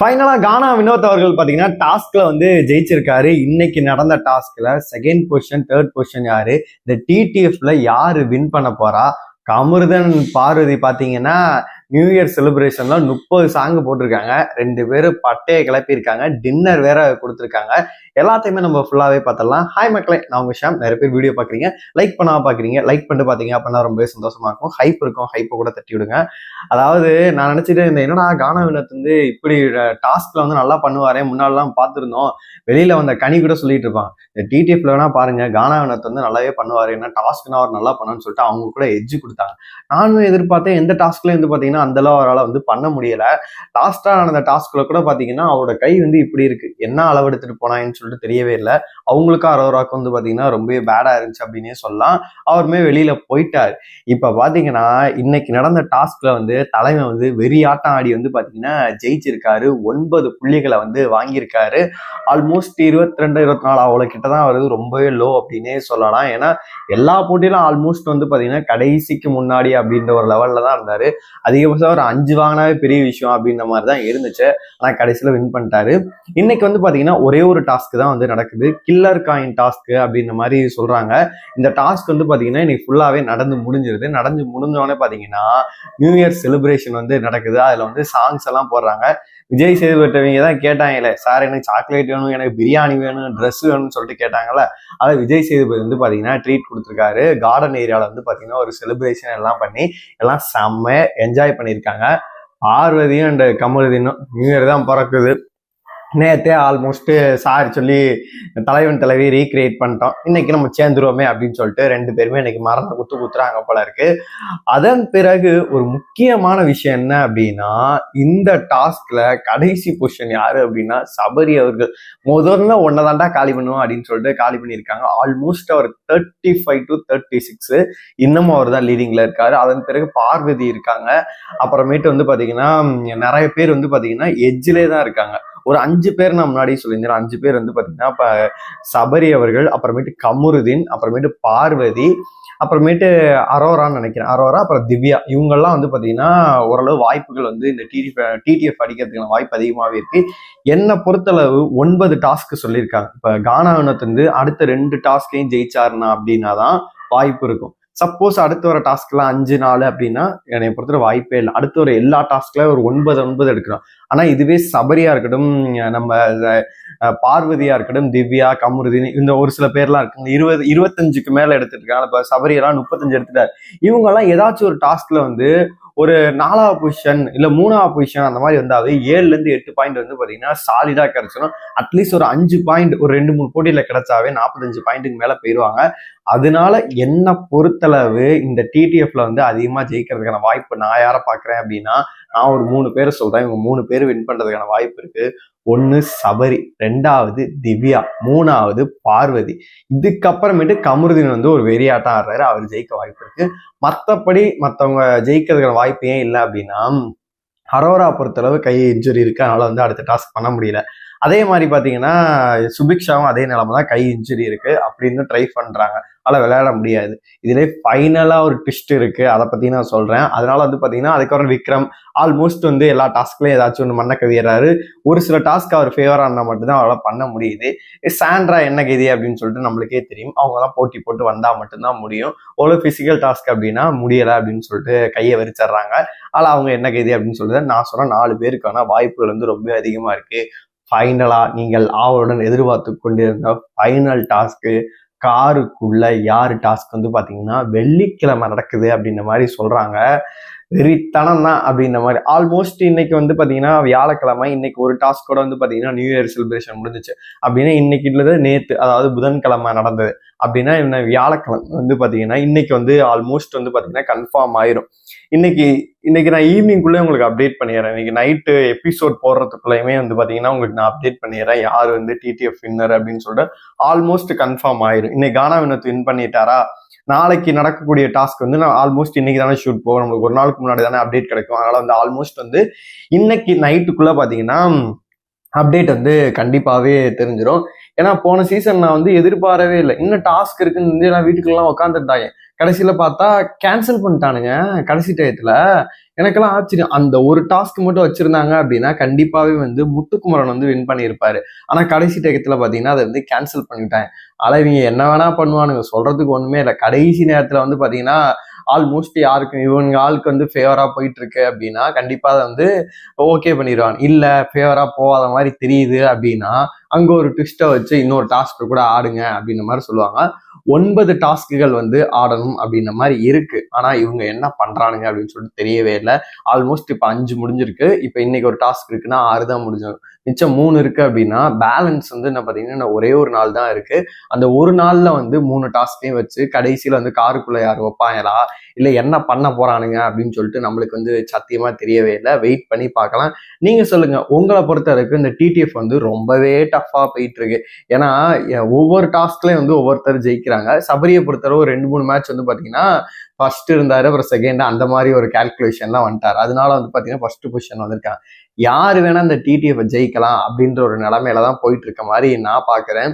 ஃபைனலாக கானா வினோத் அவர்கள் பார்த்தீங்கன்னா டாஸ்கில் வந்து ஜெயிச்சிருக்காரு. இன்னைக்கு நடந்த டாஸ்கில் செகண்ட் பொசிஷன் தேர்ட் பொசிஷன் யாரு? இந்த டிடிஎஃப்ல யாரு வின் பண்ண போறா? கமருதன் பார்வதி பார்த்தீங்கன்னா நியூ இயர் செலிப்ரேஷன்ல முப்பது சாங் போட்டிருக்காங்க. ரெண்டு பேரும் பட்டையை கிளப்பியிருக்காங்க. டின்னர் வேற கொடுத்துருக்காங்க. எல்லாத்தையுமே நம்ம ஃபுல்லாகவே பார்த்துடலாம். ஹாய் மக்களே நான் உங்கள் ஷாம். நிறைய பேர் வீடியோ பார்க்குறீங்க. லைக் பண்ணாம பார்க்குறீங்க. லைக் பண்ணிட்டு பார்த்தீங்க அப்படின்னா ரொம்பவே சந்தோஷமா இருக்கும். ஹைப் இருக்கும். ஹைப்பை கூட தட்டி விடுங்க. அதாவது நான் நினச்சிட்டு இந்த என்னடா கானா வினோத் வந்து இப்படி டாஸ்க்ல வந்து நல்லா பண்ணுவாரே முன்னாடிலாம் பார்த்துருந்தோம். வெளியில வந்த கனி கூட சொல்லிட்டு இருப்பான். இந்த டிடிஎஃப்ல வேணா பாருங்க. கானா வினோத் வந்து நல்லாவே பண்ணுவார். என்ன டாஸ்க்னா அவர் நல்லா பண்ணணும்னு சொல்லிட்டு அவங்க கூட எட்ஜ் கொடுத்தாங்க. நானும் எதிர்பார்த்தேன். எந்த டாஸ்க்ல வந்து பார்த்தீங்கன்னா அந்தளவு அவரால் வந்து பண்ண முடியலை. லாஸ்ட்டாக நடந்த டாஸ்கில் கூட பார்த்தீங்கன்னா அவரோட கை வந்து இப்படி இருக்கு. என்ன அளவு எடுத்துகிட்டு போனாங்கன்னு சொல்லிட்டு தெரியவே இல்லை. அவங்களுக்கும் அரோராக்கும் வந்து பார்த்தீங்கன்னா ரொம்பவே பேடாக இருந்துச்சு அப்படின்னே சொல்லலாம். அவருமே வெளியில் போயிட்டார். இப்போ பார்த்தீங்கன்னா இன்னைக்கு நடந்த டாஸ்கில் வந்து தலைமை வந்து வெறியாட்டம் ஆடி வந்து பார்த்தீங்கன்னா ஜெயிச்சிருக்காரு. ஒன்பது புள்ளிகளை வந்து வாங்கியிருக்காரு. ஆல்மோஸ்ட் இருபத்தி ரெண்டு இருபத்தி நாலு அவ்வளோ கிட்ட தான் வருது ரொம்பவே லோ அப்படின்னே சொல்லலாம். ஏன்னா எல்லா போட்டியிலும் ஆல்மோஸ்ட் வந்து பார்த்தீங்கன்னா கடைசிக்கு முன்னாடி அப்படின்ற ஒரு லெவலில் தான் இருந்தார். அதிகபட்சம் ஒரு அஞ்சு வாங்கினாவே பெரிய விஷயம் அப்படின்ற மாதிரி தான் இருந்துச்சு. ஆனால் கடைசியில் வின் பண்ணிட்டாரு. இன்னைக்கு வந்து பார்த்தீங்கன்னா ஒரே ஒரு டாஸ்க் தான் வந்து நடக்குது. கில்லர் காயின் டாஸ்க் அப்படின்ற மாதிரி சொல்கிறாங்க இந்த டாஸ்க் வந்து பார்த்தீங்கன்னா இன்னைக்கு ஃபுல்லாகவே நடந்து முடிஞ்சிருது. நடந்து முடிஞ்சோடனே பார்த்தீங்கன்னா நியூ இயர் செலிப்ரேஷன் வந்து நடக்குது. அதில் வந்து சாங்ஸ் எல்லாம் போடுறாங்க. விஜய் சேதுபட்டவங்க தான் கேட்டாங்கல்ல சார் எனக்கு சாக்லேட் வேணும் எனக்கு பிரியாணி வேணும் ட்ரெஸ் வேணும்னு சொல்லிட்டு கேட்டாங்கல்ல அதை விஜய் சேதுபதி வந்து பார்த்தீங்கன்னா ட்ரீட் கொடுத்துருக்காரு. கார்டன் ஏரியாவில் வந்து பார்த்தீங்கன்னா ஒரு செலிப்ரேஷன் எல்லாம் பண்ணி எல்லாம் செம்ம என்ஜாய் பண்ணியிருக்காங்க. பார்வதியும் அண்ட் கமலுதீனும் நியூ இயர் தான் பிறக்குது. நேற்றே ஆல்மோஸ்ட்டு சாரி சொல்லி தலைவன் தலைவி ரீக்ரியேட் பண்ணிட்டோம். இன்னைக்கு நம்ம சேர்ந்துருவோமே அப்படின்னு சொல்லிட்டு ரெண்டு பேருமே இன்னைக்கு மரண குத்து குத்துறாங்க போல இருக்கு. அதன் பிறகு ஒரு முக்கியமான விஷயம் என்ன அப்படின்னா இந்த டாஸ்க்ல கடைசி பொசிஷன் யாரு அப்படின்னா சபரி அவர்கள். முதல்ல ஒன்னதாண்டா காலி பண்ணுவோம் அப்படின்னு சொல்லிட்டு காலி பண்ணியிருக்காங்க. Almost our thirty five to thirty six இன்னமும் அவர் தான் லீடிங்ல இருக்காரு. அதன் பிறகு பார்வதி இருக்காங்க. அப்புறமேட்டு வந்து பாத்தீங்கன்னா நிறைய பேர் வந்து பாத்தீங்கன்னா எஜ்ஜிலே தான் இருக்காங்க. ஒரு அஞ்சு பேர் நான் முன்னாடி சொல்லியிருந்தேன். அஞ்சு பேர் வந்து பார்த்தீங்கன்னா இப்போ சபரி அவர்கள் அப்புறமேட்டு கமருதீன் அப்புறமேட்டு பார்வதி அப்புறமேட்டு அரோரான்னு நினைக்கிறேன். அரோரா அப்புறம் திவ்யா. இவங்கெல்லாம் வந்து பார்த்தீங்கன்னா ஓரளவு வாய்ப்புகள் வந்து இந்த டிடிஎஃப் டிடிஎஃப் அடிக்கிறதுக்கான வாய்ப்பு அதிகமாகவே இருக்கு. என்னை பொறுத்தளவு ஒன்பது டாஸ்க் சொல்லியிருக்காங்க. இப்போ கானா வந்து அடுத்த ரெண்டு டாஸ்கையும் ஜெயிச்சாருனா அப்படின்னா தான் வாய்ப்பு இருக்கும். சப்போஸ் அடுத்து வர டாஸ்க்லாம் அஞ்சு நாள் அப்படின்னா என்னை பொறுத்தவரை வாய்ப்பே இல்லை. அடுத்து வர எல்லா டாஸ்க்ல ஒரு ஒன்பது ஒன்பது எடுக்கிறோம் ஆனால் இதுவே சபரியா இருக்கட்டும் நம்ம பார்வதியா இருக்கட்டும் திவ்யா கமருதினி இந்த ஒரு சில பேர்லாம் இருக்குங்க. இருபது இருபத்தஞ்சுக்கு மேல எடுத்துட்டு இருக்காங்க. இப்போ சபரியெல்லாம் முப்பத்தஞ்சு எடுத்துட்டாரு. இவங்கெல்லாம் ஏதாச்சும் ஒரு டாஸ்க்ல வந்து ஒரு நாலாவது பொசிஷன் இல்லை மூணாவது பொசிஷன் அந்த மாதிரி வந்தாவே ஏழுலேருந்து எட்டு பாயிண்ட் வந்து பார்த்தீங்கன்னா சாலிடாக கிடச்சிடும் அட்லீஸ்ட் ஒரு அஞ்சு பாயிண்ட் ஒரு ரெண்டு மூணு போட்டியில் கிடைச்சாவே நாற்பத்தஞ்சு பாயிண்ட்டுக்கு மேலே போயிடுவாங்க அதனால என்ன பொறுத்தளவு இந்த டிடிஎஃப்ல வந்து அதிகமாக ஜெயிக்கிறதுக்கான வாய்ப்பு நான் யாரை பார்க்குறேன் அப்படின்னா நான் ஒரு மூணு பேரை சொல்றேன். இவங்க மூணு பேர் வின் பண்றதுக்கான வாய்ப்பு இருக்கு. ஒன்னு சபரி ரெண்டாவது திவ்யா மூணாவது பார்வதி. இதுக்கப்புறமேட்டு கமருதீன் வந்து ஒரு வெறியாட்டம் ஆடுறாரு. அவர் ஜெயிக்க வாய்ப்பு இருக்கு. மற்றபடி மற்றவங்க ஜெயிக்கிறதுக்கான வாய்ப்பு ஏன் இல்லை அப்படின்னா ஹரோரா பொறுத்தளவு கை இன்ஜுரி இருக்கு. அதனால வந்து அடுத்த டாஸ்க் பண்ண முடியல. அதே மாதிரி பார்த்தீங்கன்னா சுபிக்ஷாவும் அதே நிலமை தான் கை இன்ஜுரி இருக்குது அப்படின்னு ட்ரை பண்ணுறாங்க அதில் விளையாட முடியாது. இதுலேயே ஃபைனலாக ஒரு ட்விஸ்ட் இருக்குது அதை பற்றி நான் சொல்கிறேன் அதனால வந்து பார்த்தீங்கன்னா அதுக்கப்புறம் விக்ரம் ஆல்மோஸ்ட் வந்து எல்லா டாஸ்க்லேயும் ஏதாச்சும் ஒன்று மண்ண கவியறாரு. ஒரு சில டாஸ்க் அவர் ஃபேவராக இருந்தால் மட்டும்தான் அவரால் பண்ண முடியுது. சாண்ட்ரா என்ன கதி அப்படின்னு சொல்லிட்டு நம்மளுக்கே தெரியும். அவங்க தான் போட்டி போட்டு வந்தால் மட்டும்தான் முடியும். ஒரு ஃபிசிக்கல் டாஸ்க் அப்படின்னா முடியலை அப்படின்னு சொல்லிட்டு கையை விரிச்சிடுறாங்க ஆனால் அவங்க என்ன கதி அப்படின்னு சொல்லிட்டு நான் சொன்ன நாலு பேருக்கான வாய்ப்புகள் வந்து ரொம்ப அதிகமாக இருக்குது ஃபைனலாக நீங்கள் ஆவலுடன் எதிர்பார்த்து கொண்டிருந்த ஃபைனல் டாஸ்க்கு காருக்குள்ள யார் டாஸ்க் வந்து பார்த்தீங்கன்னா வெள்ளிக்கிழமை நடக்குது அப்படின்ற மாதிரி சொல்கிறாங்க வெறித்தனம் தான் அப்படின்ற மாதிரி. ஆல்மோஸ்ட் இன்னைக்கு வந்து பார்த்தீங்கன்னா வியாழக்கிழமை இன்னைக்கு ஒரு டாஸ்க் கூட வந்து பார்த்தீங்கன்னா நியூ இயர் செலிப்ரேஷன் முடிஞ்சிச்சு. அப்படின்னா இன்னைக்கு நேற்று அதாவது புதன்கிழமை நடந்தது. அப்படின்னா என்ன வியாழக்கிழமை வந்து பார்த்தீங்கன்னா இன்னைக்கு வந்து ஆல்மோஸ்ட் வந்து பார்த்தீங்கன்னா கன்ஃபார்ம் ஆயிரும். இன்னைக்கு இன்னைக்கு நான் ஈவினிங்குள்ளே உங்களுக்கு அப்டேட் பண்ணிடுறேன். இன்னைக்கு நைட்டு எபிசோட் போடுறதுக்குள்ளேயுமே வந்து பார்த்தீங்கன்னா உங்களுக்கு நான் அப்டேட் பண்ணிடுறேன். யார் வந்து டிடிஎஃப் வின்னர் அப்படின்னு சொல்லிட்டு ஆல்மோஸ்ட் கன்ஃபார்ம் ஆயிரும். இன்னைக்கு கானா வினத்து வின் பண்ணிட்டாரா? நாளைக்கு நடக்கக்கூடிய டாஸ்க் வந்து நான் ஆல்மோஸ்ட் இன்னைக்கு தானே ஷூட் போகும் நம்மளுக்கு ஒரு நாளுக்கு முன்னாடி தானே அப்டேட் கிடைக்கும். அதனால வந்து ஆல்மோஸ்ட் வந்து இன்னைக்கு நைட்டுக்குள்ள பார்த்தீங்கன்னா அப்டேட் வந்து கண்டிப்பாகவே தெரிஞ்சிடும் ஏன்னா போன சீசன் நான் வந்து எதிர்பாரவே இல்லை. இன்னும் டாஸ்க் இருக்குன்னு வந்து நான் வீட்டுக்குள்ளலாம் உட்காந்துருந்தாங்க கடைசியில பார்த்தா கேன்சல் பண்ணிட்டானுங்க கடைசி டயத்துல எனக்கெல்லாம் ஆச்சரியம். அந்த ஒரு டாஸ்க் மட்டும் வச்சிருந்தாங்க அப்படின்னா கண்டிப்பாவே வந்து முத்துக்குமரன் வந்து வின் பண்ணியிருப்பாரு. ஆனா கடைசி டயத்துல பாத்தீங்கன்னா அதை வந்து கேன்சல் பண்ணிட்டாங்க. ஆனா இவங்க என்ன வேணா பண்ணுவானுங்க. சொல்றதுக்கு ஒண்ணுமே இல்லை. கடைசி நேரத்துல வந்து பாத்தீங்கன்னா ஆல்மோஸ்ட் யாருக்கு இவங்க ஆளுக்கு வந்து ஃபேவரா போயிட்டு இருக்கு அப்படின்னா கண்டிப்பா அதை வந்து ஓகே பண்ணிடுவாங்க. இல்ல ஃபேவரா போகாத மாதிரி தெரியுது அப்படின்னா அங்க ஒரு ட்விஸ்ட்டை வச்சு இன்னொரு டாஸ்க்கு கூட ஆடுங்க அப்படின்ற மாதிரி சொல்லுவாங்க. ஒன்பது டாஸ்க்குகள் வந்து ஆடணும் அப்படின்ற மாதிரி இருக்கு. ஆனா இவங்க என்ன பண்றானுங்க அப்படின்னு சொல்லிட்டு தெரியவே இல்லை. ஆல்மோஸ்ட் இப்போ அஞ்சு முடிஞ்சிருக்கு. இப்போ இன்னைக்கு ஒரு டாஸ்க் இருக்குன்னா ஆறு தான் முடிஞ்சிடும் மிச்சம் மூணு இருக்கு அப்படின்னா பேலன்ஸ் வந்து என்ன பார்த்தீங்கன்னா ஒரே ஒரு நாள் தான் இருக்கு. அந்த ஒரு நாள்ல வந்து மூணு டாஸ்கையும் வச்சு கடைசியில வந்து காருக்குள்ள யார் வைப்பாங்களா? இல்லை என்ன பண்ண போறானுங்க அப்படின்னு சொல்லிட்டு நம்மளுக்கு வந்து சத்தியமா தெரியவே இல்லை. வெயிட் பண்ணி பார்க்கலாம். நீங்க சொல்லுங்க உங்களை பொறுத்த வரைக்கும் இந்த டிடிஎஃப் வந்து ரொம்பவே டஃப்பா போயிட்டு இருக்கு. ஏன்னா ஒவ்வொரு டாஸ்க்லயும் வந்து ஒவ்வொருத்தர் ஜெயிக்கிறாங்க. சபரியை பொறுத்தவரை ஒரு ரெண்டு மூணு மேட்ச் வந்து பாத்தீங்கன்னா ஃபர்ஸ்ட் இருந்தாரு அப்புறம் செகண்ட் அந்த மாதிரி ஒரு கால்குலேஷன்லாம் வந்துட்டார். அதனால வந்து பாத்தீங்கன்னா ஃபர்ஸ்ட் பொசிஷன் வந்திருக்காங்க. யார் வேணா அந்த டிடிஎஃப் ஜெயிக்கலாம் அப்படின்ற ஒரு நிலைமையில தான் போயிட்டு இருக்க மாதிரி நான் பாக்குறேன்.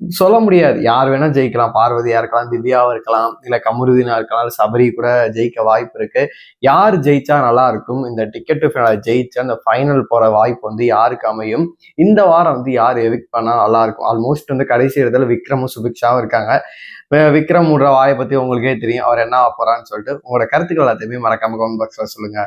சொல்ல முடியாது. யார் வேணா ஜெயிக்கலாம். பார்வதியா இருக்கலாம் திவ்யாவா இருக்கலாம் இல்ல கமருதீனா இருக்கலாம் சபரி கூட ஜெயிக்க வாய்ப்பு இருக்கு. யார் ஜெயிச்சா நல்லா இருக்கும்? இந்த டிக்கெட் டு ஃபைனல் ஜெயிச்சு அந்த ஃபைனல் போற வாய்ப்பு வந்து யாருக்கு அமையும்? இந்த வாரம் வந்து யார் எவிக் பண்ணா நல்லா இருக்கும்? ஆல்மோஸ்ட் வந்து கடைசி இடத்துல விக்ரமும் சுபிக்ஷாவும் இருக்காங்க. விக்ரம் விடுற வாயை பத்தி உங்களுக்கே தெரியும். அவர் என்ன போறான்னு சொல்லிட்டு உங்களோட கருத்துக்கள் எல்லாத்தையுமே மறக்காம கமெண்ட் பாக்ஸ்ல சொல்லுங்க.